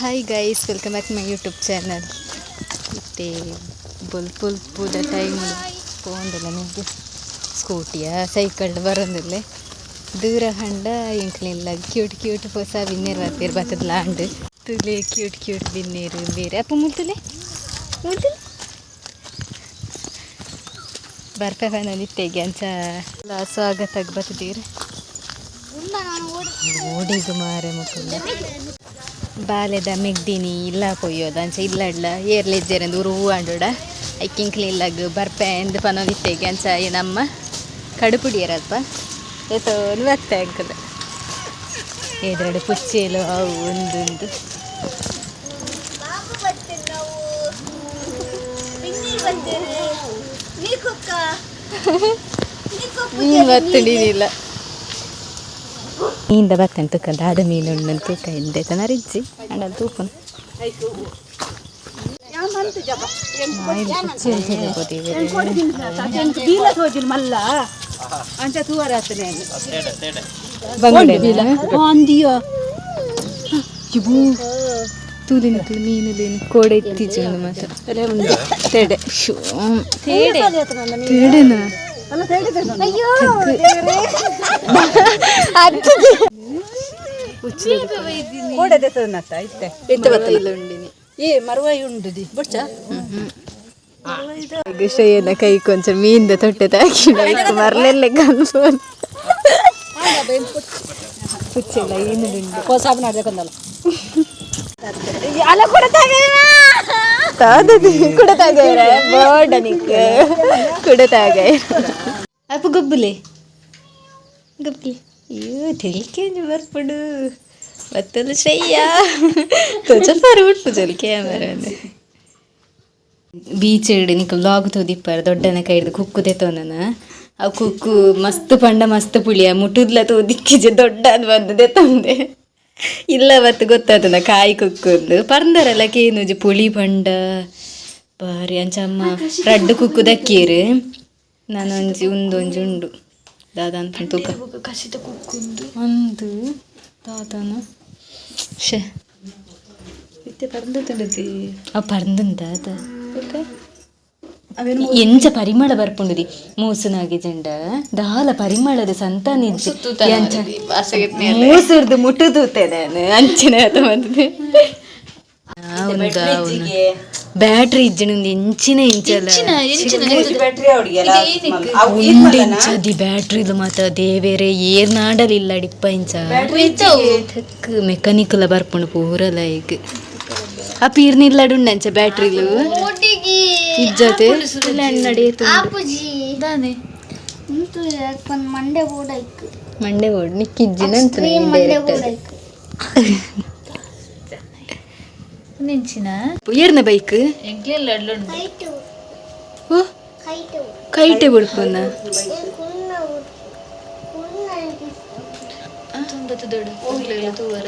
Hi guys welcome back my YouTube channel ಮತ್ತೆ ಬುಲ್ ಪುಲ್ ಪೂದ ಟೈಮ್ ಪೋಂದಿಲ್ಲ ನಿಮಗೆ. ಸ್ಕೂಟಿಯ ಸೈಕಲ್ ಬರೋದಿಲ್ಲ. ದೂರ ಹಂಡ ಇಂಕ್ಲಿಲ್ಲ ಕ್ಯೂಟ್ ಕ್ಯೂಟ್ ಹೊಸ ಬಿನ್ನೇರು ಬರ್ತೀರಿ ಬರ್ತದ ಲಾಂಡ್ ತುಲೆ ಕ್ಯೂಟ್ ಕ್ಯೂಟ್ ಬಿನ್ನೇರು ಬೇರೆ. ಅಪ್ಪ ಮುಳ್ತುಲೆ ಮುಳ್ತುಲೆ ಬರ್ಪೆ ಫೈನಲ್ ಇತ್ತೇಗೆ ಎಲ್ಲ ಸ್ವಾಗತ ಬರ್ತದೀರಿ ಓಡಿಗು ಮಾರೆ ಮಕ್ಕಳು. ಬಾಲೆದ ಮೆಗ್ದಿನಿ ಇಲ್ಲ ಕೊಯ್ಯೋದ ಅಂಚ ಇಲ್ಲಡ್ಲ. ಏರ್ಲೆಜ್ಜೆರಂದು ಊರು ಹೂ ಆಂಡೋಡ ಐಕಿಂಕ್ಲಿ ಇಲ್ಲಾಗ ಬರ್ಪೆ ಎಂದು ಪನೋದಿತ್ತೇಗೆ ಅಂಚ ನಮ್ಮ ಕಡುಪುಡಿಯರಲ್ಪ. ಎತ್ತೋನು ಬತ್ತೆ ಅಂಕದ. ಎದುರಡು ಪುಚ್ಚೇಲು ಅವು ಒಂದೊಂದು ಬಾಬು ಬರ್ತೀರಿ ನಾವು ಬಿನ್ನೀರ್ ಬರ್ತೀರಿ ನೀಕೊಕ್ಕ ಮೀನು ಬತ್ತಡಿನಿಲ್ಲ ಮೀನಿಂದ ಬತ್ತಂತ ತೂಕಂದ ಆದ ಮೀನು ಉಂಡು ತೂಕ ಹಿಂದೆ ತನರಿಜ್ಜಿ ಅಣ್ಣ ತೂಪನ ಮಲ್ಲ ಏ ಮರವಾಯಿ ಉಂಡು ದಿ ಬೊಚ್ಚ ಶ್ರೇಯನ ಕೈ ಕೊಂಚ ಮೀನ್ದ ತೊಟ್ಟೆ ತಾಕಿ ಮರಲೆಲ್ಲ ಕನ್ಫರ್ಮ್ ಪುಚ್ಚೆಲ್ಲ ಏನು ಉಂಡು ಕೋಸಾಬ್ ನಾಡ್ಬೇಕಂದಲ್ಲ ತಾದದು ಕುಡತಾಗ ಕೂಡ ಕುಡತಾಗ ಅಪ್ಪ ಗಬ್ಬುಲೆ. ಗಬ್ಬುಲೆ. ಅಯ್ಯೋ ತೆಲಿಕೆ ಬರ್ಬಿಡು ಮತ್ತೊಂದು ಶ್ರೇಯ ಪರ್ಬಿಟ್ಟು ಜೊಲಿಕೆ ಮರ ಬೀಚ್ ಇಡಿ ನಿಕ್ ಲಾಗ್ ತೋದಿಪ್ಪಾರ, ದೊಡ್ಡನ ಕೈಡ್ದು ಕುಕ್ಕು ತೆತ್ತೋನನ ಆ ಕುಕ್ಕು ಮಸ್ತ್ ಪಂಡ, ಮಸ್ತ್ ಪುಳಿಯ ಮುಟ್ಟುದ್ಲ ತೋದಿಕ್ಕಿಜೆ ದೊಡ್ಡ ಅದು ಬಂದದೆ, ತಂದೆ. ಇಲ್ಲ ಅವತ್ತು ಗೊತ್ತಾತನ ಕಾಯಿ ಕುಕ್ಕುಂದು. ಪರ್ಂದರಲ್ಲ ಕೇನುಜಿ ಪುಳಿ ಪಂಡ ಬಾರಿ ಅಂಚಮ್ಮ, ರಡ್ಡು ಕುಕ್ಕು ದಕ್ಕೀರು. ನಾನು ಒಂಜಿ ಉಂದೊಂಜಿ ಉಂಡು. ದಾದ ಕಸಿತ ತೂಕ ಒಂದು ದಾದನ. ಶೇ ಇತ್ತೆ ಪರಂದು ತಿಂಡತಿ ಅವ್ ಪರ್ಂದಂದ ದಾದ. ಎಂಚ ಪರಿಮಳ ಬರ್ಪುಂಡಿದಿ ಮೂಸುನಾಗಿ ಜಂಡ. ದಾಲ ಪರಿಮಳದ ಸಂತಾನ ಮೂಸುರ್ದು ಮುಟ್ಟು ನಾನು. ಅಂಚಿನ ಬಂದದೆ ಬ್ಯಾಟ್ರಿ ಇಜ್ಜಿನಿಂದ ಇಂಚಿನ ಇಂಚಲ ಉಂಡು ಇಂಚದಿ ಬ್ಯಾಟ್ರಿಲು ಮಾತ ದೇವೇರೆ ಏರ್ ನಾಡಲಿಲ್ಲ ಡಿಪ್ಪ ಇಂಚ. ಮೆಕ್ಯಾನಿಕಲ್ ಬರ್ಪುಂಡು ಪೂರ ಲೈಕ್ ಆ ಪೀರ್ನಿಲ್ಲಡು ಅಂಚ ಬ್ಯಾಟ್ರಿಲು ಇಜ್ಜತೆ ಮಂಡೆ ಓಡ್ ನಿಕ್ಕಿಜ್ಜಿನ ಅಂತ ಮಂಡೆ ಕೂಡ ತೂವರ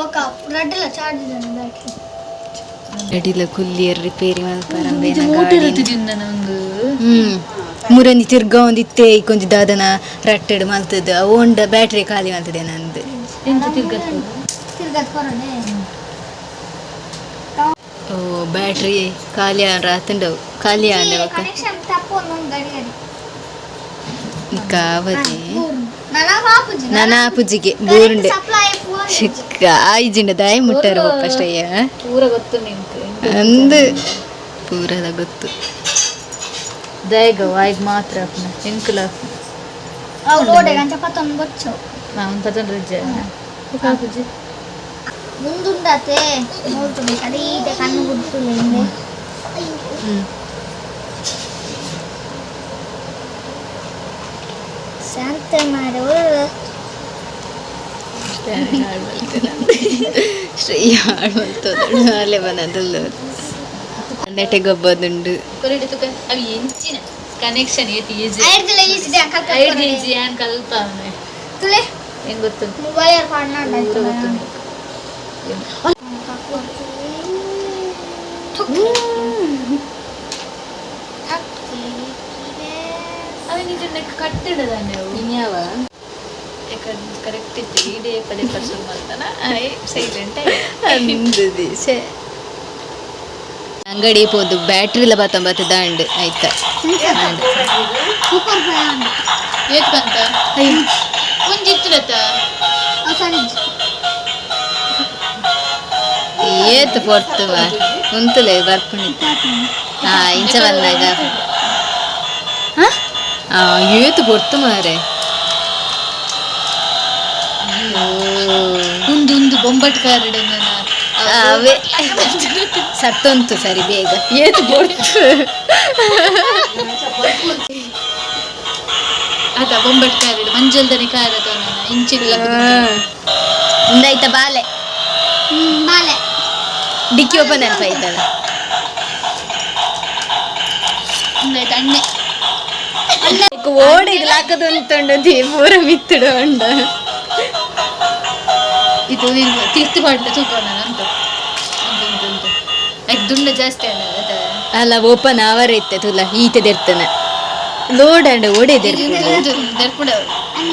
ఒక రెడ్డిలో చార్జ్ బ్యాటరీ ಅಡಿಲ ಕುಲ್ಲಿಯರ್ ರಿಪೇರಿ ಮಲ್ಪಾರಂಬೇನ ಮೂಟೆಲ್ಲ ತಿಂದ ನಂಗೆ ಹ್ಮ್ ಮುರಂದಿ ತಿರ್ಗ ಒಂದಿತ್ತೆ ಕೊಂಚ ದಾದನ ರಟ್ಟೆಡ್ ಮಲ್ತದ ಓಂಡ ಬ್ಯಾಟ್ರಿ ಖಾಲಿ ಮಲ್ತದೆ ನಂದು ഓ ബാറ്ററി കാലിയാണ് റാത്തുണ്ടാവും കാലിയാണ് കാവതി ನಾನಾ ಪೂಜೆಗೆ ಬೂರುಂಡೆ ಸಿಕ್ಕ ಐಜಿಂಡ ದಾಯಿ ಮುಟ್ಟಾರ ಅಷ್ಟಯ್ಯ ಪೂರ ಗೊತ್ತು ಅಂದು ಪೂರದ ಗೊತ್ತು ದಯಗ ವಾಯ್ಗ್ ಮಾತ್ರ ಅಪ್ಪನ ಎಂಕುಲ ಅವ್ನು ಪತ್ತೊಂದು ಗೊಚ್ಚು ನಾನು ಪತ್ತೊಂದು ರಜೆ ಪೂಜೆ ಮುಂದುಂಡತೆ. ನೋಡ್ಕೋಬೇಕು ಅದೇ ಈಗ ಕಣ್ಣು ಗುಡ್ತಿಲ್ಲ ಹಿಂದೆ ಶಾಂತ ಮಾಡು. ಶ್ರೇಯ ಹಾಡು ಬರ್ತದೆ ಅಲ್ಲೇ ಬಂದದಲ್ಲ ನೆಟೆ ಗೊಬ್ಬದುಂಡು ಅವು ಎಂಚಿನ ಕನೆಕ್ಷನ್ ಏತಿ ಈಜಿ ಐದು ಈಜಿ ಏನು ಕಲ್ತಾವೆ ಹೆಂಗೆ ಗೊತ್ತು? ಮೊಬೈಲ್ ಗೊತ್ತು. ಪಾಡ್ನಾಡ ಪೂರ ಗೊತ್ತು ಅವ ನಿಜ ನೆಕ್ ಕಟ್ಟಿಡದಾನೆ ಇನ್ಯಾವ ಕರೆಕ್ಟ್ ಇತ್ತು ಇಡೇ ಪದೇ ಪರ್ಸನ್ ಮಾಡ್ತಾನ ಸೈಲೆಂಟ್ ಅಂದದಿ ಶೇ ಅಂಗಡಿ ಪೋದು ಬ್ಯಾಟ್ರಿಲ ಬತ್ತೊಂಬತ್ತು ದಾಂಡ್ ಆಯ್ತಾ. ಸೂಪರ್ ಫ್ಯಾನ್ ಏತ್ ಬಂತ ಒಂಜಿ ಇತ್ತುಲತ್ತ ಸರಿ. ಏತ್ ಪೊರ್ತು ಕುಂತಲೆ ಉಂತುಲೆ ಬರ್ಪುಣಿತ್ತು ಹಾ ಇಂಚ ಬಂದಾಗ ಹ? ಆ ಏತ್ ಪೊರ್ತು ಮಾರೆ. ಒಂದೊಂದು ಒಂದು ಬೊಂಬಟ್ ಕಾರಡ ಅವೇ. ಸತ್ತೊಂತು ಸರಿ ಬೇಗ. ಏತ್ ಪೊರ್ತು ಅದ ಬೊಂಬಟ್ ಕಾರಡ ಮಂಜಲ್ದನೆ ಕಾರ್ ಅದ ಇಂಚಿಲ್ಲ ಮುಂದಾಯ್ತ ಬಾಲೆ? ಹ್ಮ್ ಬಾಲೆ. ಡಿಕ್ಕಿ ಓಪನ್ ಅಲ್ಪ ಆಯ್ತಲ್ಲ ಒಂದಾಯ್ತು ಅಣ್ಣೆ ಓಡಿಗೆ ಲಾಕದೊಂದುಂಡು ತೀ ಪೂರ ಮಿತ್ತುಡು ಉಂಡ ಇದು ತಿರ್ತು ಪಾಡ್ಲ ತೂಕೋಣ ಅಂತ. ಯಾಕೆ ದುಂಡ ಜಾಸ್ತಿ ಅಲ್ಲ ಓಪನ್ ಅವರ್ ಇತ್ತೆ ತುಲ ಈತದಿರ್ತನ ಲೋಡ್ ಅಂಡ್ ಓಡೆದಿರ್ತ ದರ್ಪುಡ.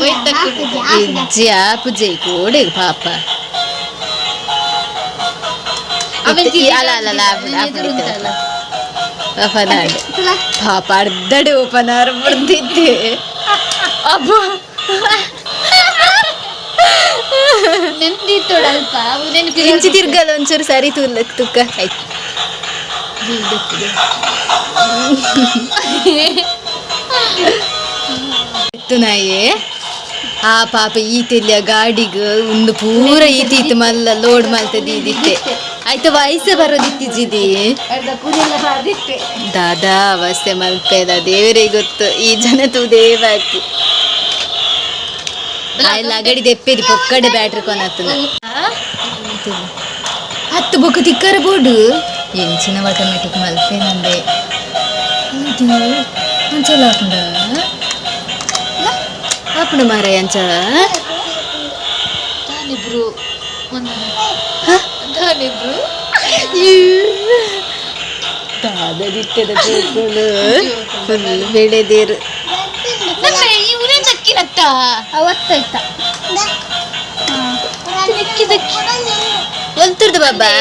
ವೈಟ್ ಪೂಜೆ ಓಡೆ ಪಾಪ. ಇತ್ತೆ- ಅಲ್ಲ ಅಲ್ಲ ಓಪನ್ ಆಡ್ ಪಾಪ ಅರ್ಧಡೆ ಓಪನ್ ಅವರ್ ಬರ್ದಿದ್ದೆ ಅಬ್ಬ ಇಂಚಿ ತಿರ್ಗಲ್ಲ ಒಂಚೂರು ಸರಿ ತುಲ್ಲ ತುಕ್ಕ. ಆಯ್ತು. ಇತ್ತು ನಾಯಿ. ಆ ಪಾಪ ಈತಿಲ್ಲ ಗಾಡಿಗ ಒಂದು ಪೂರ ಈತಿ ಇತ್ತು ಮಲ್ಲ ಲೋಡ್ ಮಲ್ತದ ಇದಿತ್ತೆ ಆಯ್ತು ವಯಸ್ಸು ಬರೋದಿತ್ತಿಜಿದಿ ಅರ್ಧ ಕೂದೆಲ್ಲ ಬಾದಿಟ್ಟೆ ದಾದಾ ಅವಸ್ಥೆ ಮಲ್ಪೆದ ದೇವರೇ ಗೊತ್ತು ಈ ಜನ ತೂ ದೇವಾಕಿ ಆಯ್ಲ ಅಗಡಿ ದೆಪ್ಪೇದಿ ಪೊಕ್ಕಡೆ ಬ್ಯಾಟ್ರಿ ಕೊನತ್ತನ ಹತ್ತು ಬೊಕ್ಕ ತಿಕ್ಕರ ಬೋಡು ಎಂಚಿನ ಆಟೋಮೆಟಿಕ್ ಮಲ್ಪೆ ನಂದೆ ಇದು ಅಂಚಲ ಹಾಕೊಂಡ ಹಾಕೊಂಡು ಮಾರ ಅಂಚ ತಾನಿಬ್ರು ಒಂದು ತಾನಿಬ್ರು ದಾದದಿಟ್ಟದ ಜೋಕುಲು ಫುಲ್ ಬೆಳೆದಿರು ನಮ್ಮ ಇವರೇ ದಕ್ಕಿನತ್ತ ಅವತ್ತಾಯ್ತ ದಕ್ಕಿ ದಕ್ಕಿ ಒಂತುರ್ದು ಬಾಬಾ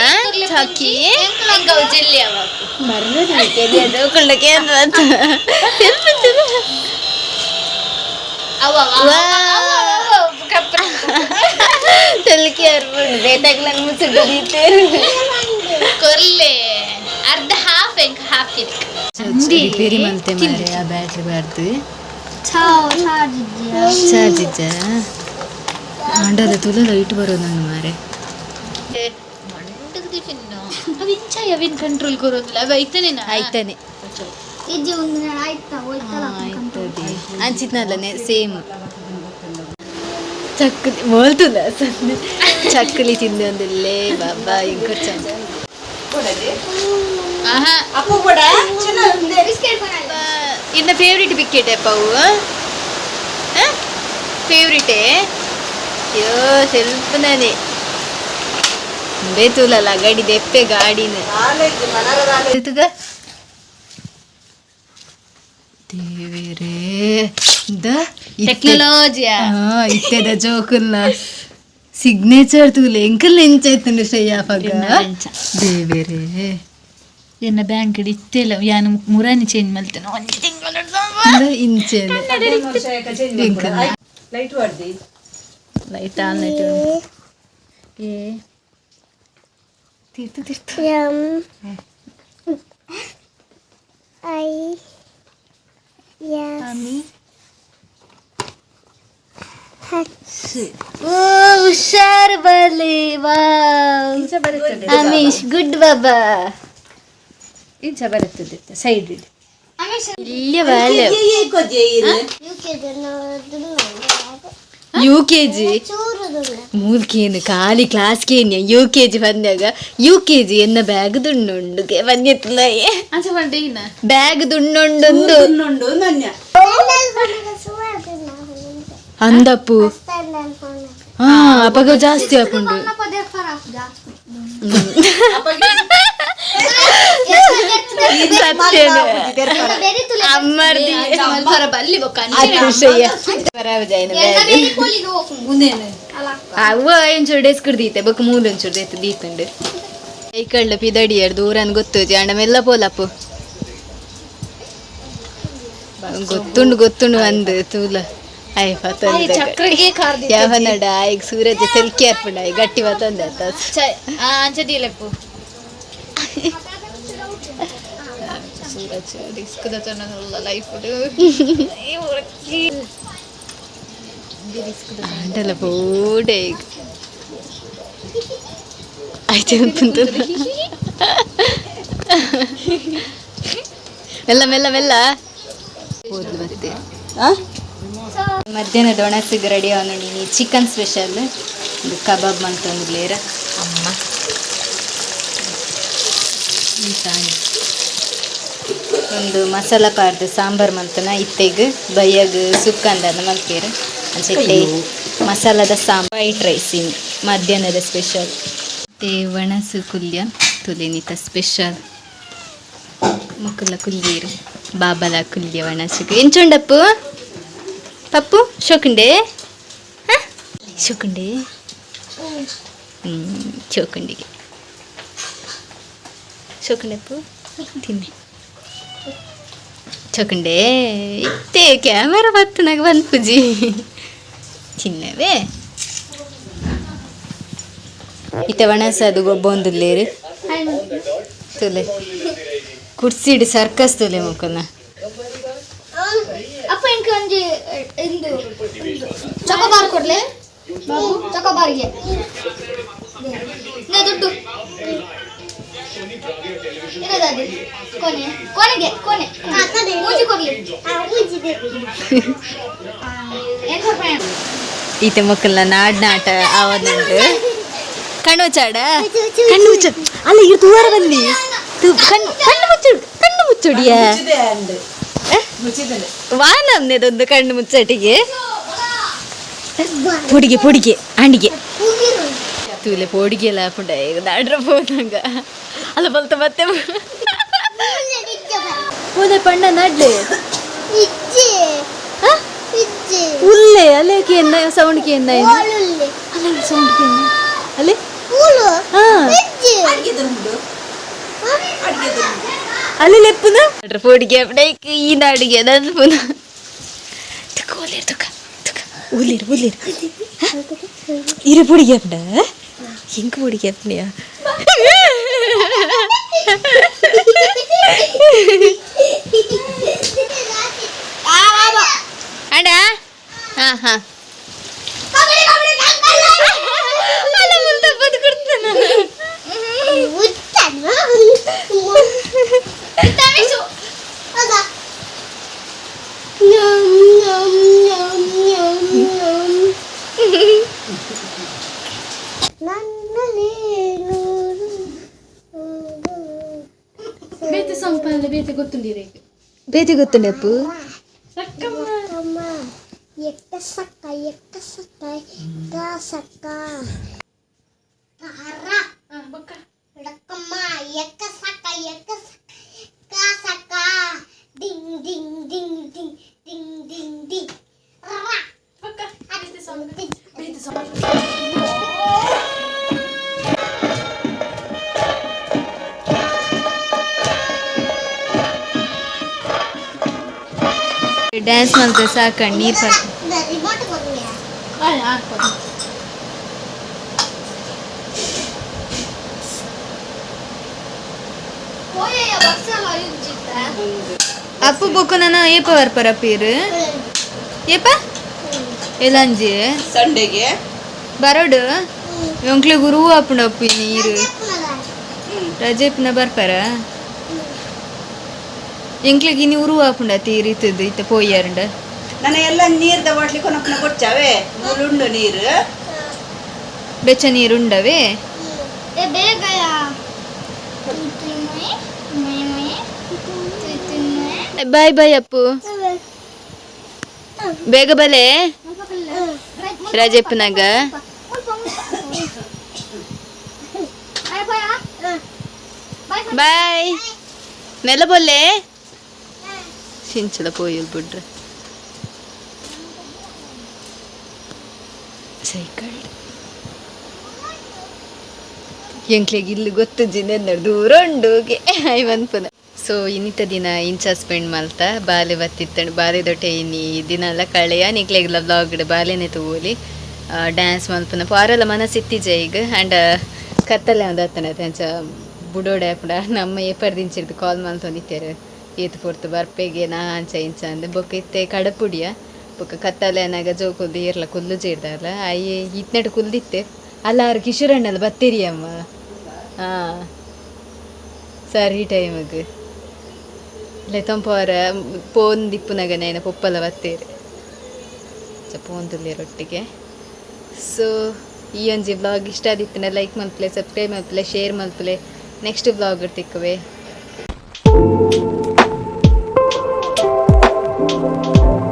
ಚಾಕಿ ಹೆಂಗ ಜೆಲ್ಲಿ ಅವ ಮರ್ನದಿ ಜೋಕೊಂಡಕ್ಕೆ ಅಂತ ಅವ ತೆಲ್ಕಿ ಅರ್ಬಿಡು ಬೇತಾಗ್ಲಂಗ್ ಮುಚ್ಚಿಟ್ಟು ದೀತೇರು ಕೊರ್ಲೆ. ಅರ್ಧ ಹಾಫ್ ಹೆಂಗ್ ಹಾಫ್ ಇದಕ್ಕೆ ರಿಪೇರಿ ಮಾಡ್ತೆ ಮಾರೆ ಆ ಬ್ಯಾಟ್ರಿ ಬಾರ್ದು. ಚಾರ್ಜ್ ಇಜ್ಜ ಮಂಡಲ ತುಲ ಲೈಟ್ ಬರೋದು ನಂಗೆ ಮಾರೆ ಅವ ಇಂಚ ಯಾವಿನ ಕಂಟ್ರೋಲ್ ಕೊರೋದಿಲ್ಲ ಅವ ಐತಾನೆ. ಹೋಯ್ತಲ್ಲ ಆಯ್ತದೆ. ಸೇಮ್ ಚಕ್ಕಲಿ ಮೋಲ್ತುಲ ಚಕ್ಕಲಿ ತಿಂದೆ ಒಂದಿಲ್ಲೇ ಬಾಬಾ ಇಂಕ ಚಂದ ಆಹಾ. ಬಿಸ್ಕೆಟ್ ಬರಲ್ಲ ಇನ್ನ ಫೇವ್ರೇಟ್ ಬಿಕ್ಕೆಟ್ ಅವು ಫೇವ್ರೇಟೇ ಅಯ್ಯೋ ಸ್ವಲ್ಪ ನಾನೇ. ಬೇತುಲಲ್ಲ ಗಾಡಿ ದೆಪ್ಪೆ ಗಾಡಿನ. ತುಗ ದೇವೇರೇ ದ ಟೆಕ್ನಾಲಜಿಯಾ ಹಾ ಇತ್ತೆದ ಜೋಕುಲ್ಲ ಸಿಗ್ನೇಚರ್ ತೂಲೆ ಎಂಕಲ್ ಎಂಚಾಯ್ತಂಡು ಶ್ರೇಯ ಪಗ ಎಂಚ. ದೇವೇರೇ. ಎನ್ನ ಬ್ಯಾಂಕ್ ಇತ್ತಿಲ್ಲ ಯಾನು ಮುರಾನಿ ಚೇಂಜ್ ಮಾಡ್ತೇನೆ ಒಂದು ತಿಂಗಳು ಇಂದ ಇಂಚೆನೆ ಎಂಕಲ್ ಲೈಟ್ ಹೊಡ್ದಿ? ಲೈಟ್ ಆನ್ ಲೈಟ್ ಏ. ತೀರ್ತು ತೀರ್ತು. ಎಂ ಐ ಓ ಹುಷಾರ್ ಬಲಿ ವಾ ಅಮೀಶ್ ಗುಡ್ ಬಾಬಾ ಇಂಚ ಬರುತ್ತದೆ ಸೈಡ್ ಇಡಿ ಇಲ್ಲೇ ಬಾಲೆ ಯು ಕೆ ಜಿ ಮೂಲ್ಕೇನು ಖಾಲಿ ಕ್ಲಾಸ್ಗೇನು ಯು ಕೆ ಜಿ ಬಂದಾಗ ಯು ಕೆ ಜಿ ಎನ್ನ ಬ್ಯಾಗ್ ದುಣ್ಣುಂಡು ಬಂದಿತ್ತಲ್ಲ ಅಂಚ ಬಂಡೆ ಇನ್ನ ಬ್ಯಾಗ್ ದುಣ್ಣುಂಡೊಂದು ಇನ್ನೊಂದು ನನ್ಯ ಅಂದಪ್ಪು ಹಾ ಅಪಗ ಜಾಸ್ತಿ ಹಾಕೊಂಡು ಅವ್ವ ಒಂಚೂರು ಡೆಸ್ಕ್ ದೀತೆ ಬೊಕ್ಕ ಮೂಲ ಒಂಚೂರು ದೇತು ದೀತುಂಡು ಈ ಕಳ್ಳ ದೂರನ್ ಗೊತ್ತೋಜಿ ಅಂಡ ಮೆಲ್ಲ ಪೋಲಪ್ಪು ಗೊತ್ತುಂಡು ಗೊತ್ತುಂಡು ಅಂದು ತೂಲ ಕಾರ್ದಿ ಯಾವನಡ ಈಗ ಸೂರಜ್ ತೆಲ್ಕಿ ಅರ್ಪಣ ಗಟ್ಟಿ ಪತಂದ ಅಂಚದಿಲೆಪ್ಪು ಸೂರಜ್ ರಿಸ್ಕ್ ದತ್ತನಲ್ಲ ಲೈಫ್ ಅಂಟಲ್ಲ ಪೋಡೆ ಈಗ ಆಯ್ತು ಅಂತಂತ ಮೆಲ್ಲ ಮೆಲ್ಲ ಮೆಲ್ಲ ಹೋದ್ಲು ಮತ್ತೆ ಮಧ್ಯಾಹ್ನದ ಒಣಸಿಗೆ ರೆಡಿ ಆಗ ನೋಡಿ ಚಿಕನ್ ಸ್ಪೆಷಲ್ ಇದು ಕಬಾಬ್ ಮಂತಂದ್ಲೇರ ಅಮ್ಮ ಒಂದು ಮಸಾಲ ಪಾರ್ದು ಸಾಂಬಾರ್ ಮಂತನ ಇತ್ತೆಗ್ ಬಯ್ಯಗ್ ಸುಕ್ಕ ಅಂದ ಮಲ್ಪೇರು ಅಂಚೆಟ್ಟೆ ಮಸಾಲದ ಸಾಂಬಾರ್ ವೈಟ್ ರೈಸ್ ಮಧ್ಯಾಹ್ನದ ಸ್ಪೆಷಲ್ ಮತ್ತೆ ಒಣಸು ಕುಲ್ಯ ತುಲಿನಿತ ಸ್ಪೆಷಲ್ ಮುಕ್ಕುಲ ಕುಲ್ಯರು ಬಾಬಲ ಕುಲ್ಯ ಒಣಸುಕು ಎಂಚುಂಡಪ್ಪು ಪಪ್ಪು ಶೋಕುಂಡೆ? ಹ? ಶೋಕುಂಡೆ? ಹ್ಞೂ ಚೋಕುಂಡಿಗೆ ಶೋಕುಂಡಪ್ಪು ತಿನ್ನಿ. ಚೊಕಂಡೆ ಇತ್ತೆ ಕ್ಯಾಮರಾ ಬತ್ತು ನನಗೆ ಬಂದು ಪೂಜಿ. ತಿನ್ನವೇ ಇತ್ತೆ ಒಣಸದು ಗೊಬ್ಬ ಒಂದುಲ್ಲೇರು ತುಲೆ. ಕುಡ್ಸಿಡು ಸರ್ಕಸ್ ತುಲೆ ಮುಖನ ಅಪ್ಪ ಇಂಕ ಒಂಜಿ ಇಂದು ಚೊಕೊಬಾರ್ ಕೊಡ್ಲೆ? ಬಾಬು. ಚೊಕೊಬಾರ್ಗೆ ದುಡ್ಡು. ಏನದು ಕೊನೆ? ಕೊನೆಗೆ? ಕೊನೆ? ಮೂಜಿ ಕೊಡ್ಲಿ ಏನು ರೂಪಾಯಿ ಈತೆ ಮಕ್ಕಳ ನಾಡ ನಾಟ ಆವದುಂಟು ಕಣ್ಣು ಮುಚ್ಚಾಡ. ಕಣ್ಣು ಮುಚ್ಚ ಅಲ್ಲ ಇರು ದೂರ ಬಲ್ಲಿ ತು- ಕಣ್ಣು ಕಣ್ಣು ಮುಚ್ಚುಡು ಕಣ್ಣು ಮುಚ್ಚುಡಿಯ? ವಾನಮ್ನೆದೊಂದು ಕಣ್ಣು ಮುಚ್ಚಟಿಗೆ. ಪೊಡಿಗೆ ಪೊಡಿಗೆ ಅಂಡಿಗೆ ತೂಲೆ ಪೋಡಿಗೆ ಎಲ್ಲ ಪುಂಡ ಈಗ ದಾಡ್ರ ಹೋದಂಗ ಅಲ್ಲ ಬಲ್ತ ಮತ್ತೆ ಪೂಲೆ ಪಂಡ ನಡ್ಲೆ ಇಜ್ಜಿ ಇಜ್ಜಿ ಉಲ್ಲೆ ಅಲ್ಲೇಕೆ ಎನ್ನ ಸೌಂಡ್ಗೆ ಎನ್ನ ಏನು ಓಲುಲ್ಲಿ ಅಲ್ಲ ಸೌಂಡ್ಗೆ ಎನ್ನ ಅಲ್ಲೇ ಊಲು ಹಾ ಇಜ್ಜಿ ಅಲ್ಲಿ ಲೆಪ್ಪುನ ಪೋಡಿಗೆ ಅಪ್ಪಡೈಕ್ ಈ ನಾಡಿಗೆ ಅದನ್ನು ಪುನಃ ತುಕ ಒಲಿರ್ ತುಕ ತುಕ ಒಲಿರ್ ಒಲಿರ್ ಇರು ಪೊಡಿಗೆ ಅಪ್ಪಡ அடா ஆஹா Nani? ಸಂಪಲ್ಲ ಬೇತೆ ಗೊತ್ತುಂಡಿರಿ ಬೇತಿ ಗೊತ್ತುಂಡೆ ಅಪ್ಪು ಎಕ್ಕ ಸಕ್ಕ ಎಕ್ಕ ಸಕ್ಕ ಕಾ ಸಕ್ಕ ಡ್ಯಾನ್ಸ್ ಮಾಡ್ತಾ ಸಾಕಣ್ ನೀರ್ ಪಾಕ ರಿಮೋಟ್ ಕೊಡ್ಲಿಯಾ ಹೋಯಯ್ಯ ಬಕ್ಸಲ್ಲ ಇಜ್ಜಿತ್ತ ಅಪ್ಪು ಬೊಕ್ಕ ನನ್ನ ಏಪ ಬರ್ಪರ ಪೀರು ಏಪ ಎಲಂಜಿ ಸಂಡೆಗೆ ಬರೋಡು ಒಂಕ್ಲೆ ಗುರು ಅಪ್ಪುಂಡ ಅಪ್ಪು ಈ ನೀರು ರಜೆಪ್ನ ಬರ್ಪಾರ ಎಂಕ್ಲೆಗೆ ಇನ್ನು ಉರು ಆಪುಂಡ ತೀರಿತದ್ದು ಇತ್ತ ಪೋಯ್ಯಾರಂಡ ನನ್ನ ಎಲ್ಲ ನೀರ್ ಬಾಟ್ಲಿ ಕೊನಪ್ಪನ ಕೊಡ್ಚಾವೆ ಉಂಡು ನೀರು. ಬೆಚ್ಚ ನೀರು ಉಂಡವೇ? ಏ ಬೇಗ ತಿನ್ನೋಯ್ ಮೈ ಮೈ ಬಾಯ್ ಬಾಯ್ ಅಪ್ಪು. ಬೇಗ ಬಲೆ. ರಾಜಪ್ಪನಾಗ. ಬಾಯ್ ನೆಲ ಬೊಲ್ಲೆ. ಸಿಂಚಲ ಪೋಯಲ್ ಬಿಡ್ರೆ ಸೈಕಲ್. ಎಂಕ್ಲೆಗ್ ಇಲ್ಲಿ ಗೊತ್ತಜ್ಜಿಂದ ದೂರ ಉಂಡುಗೆ. ಐ ಪುನ. ಸೊ ಇನ್ನಿತ ದಿನ ಇಂಚ ಸ್ಪೆಂಡ್ ಮಲ್ತ ಬಾಲೆ ಬತ್ತಿತ್ತಂಡು ಬಾಲೆ ದೊಟ್ಟೆ ಇನ್ನಿ ದಿನ ಎಲ್ಲ ಕಳೆಯ ನಿಕ್ಲೆಗ್ಲ ಬ್ಲಾಗ್ ಬಾಲೆನೆ ತಗೋಲಿ. ಡ್ಯಾನ್ಸ್ ಮಲ್ಪನ ಪಾರೆಲ್ಲ ಮನಸ್ಸಿತ್ತಿಜೆ ಈಗ. ಆ್ಯಂಡ್ ಕತ್ತಲೆ ಒಂದು ಹತ್ತನ ಅಂಚ, ಬುಡೋಡೆ ಪುಡ ನಮ್ಮ ಏಪರ್ದಿಂಚಿರ್ದು ಕಾಲ್ ಮಲ್ತೊಂದಿತ್ತೇರು ಏತು ಪೊರ್ತು ಬರ್ಪೆಗೆ ನಾ ಅಂಚ ಇಂಚ ಅಂದ್. ಬೊಕ್ಕ ಇತ್ತೆ ಕಡಪುಡಿಯ. ಬೊಕ್ಕ ಕತ್ತಲೆ ಅನ್ನಾಗ ಜೋಕುಲ್ದು ಏರ್ಲ ಕುಲ್ಲು ಜೇರ್ದಲ್ಲ ಅಯ್ಯೇ ಇತ್ನಡ್ ಕುಲ್ದಿತ್ತೆ. ಅಲ್ಲ ಅವ್ರು ಕಿಶೋರಣ್ಣಲ್ಲ ಬತ್ತೀರಿ ಅಮ್ಮ ಹಾಂ. ಸರಿ ಟೈಮಿಗೆ. ತಂಪವರ ಪೋನ್ ದಿಪ್ಪುನಾಗ ನೈನ ಪೊಪ್ಪಲ ಬತ್ತೇರಿ. ಪೋನ್ ತುಲ್ಲಿರೊಟ್ಟಿಗೆ ಸೊ, ಈ ಒಂಜಿ ಬ್ಲಾಗ್ ಇಷ್ಟ ಆದಿತ್ತಿನ ಲೈಕ್ ಮಲ್ಪಲೆ, ಸಬ್ಸ್ಕ್ರೈಬ್ ಮಲ್ಪಲೆ, ಶೇರ್ ಮಲ್ಪಲೆ. ನೆಕ್ಸ್ಟ್ ಬ್ಲಾಗ್ ತಿಕ್ಕವೆ. Música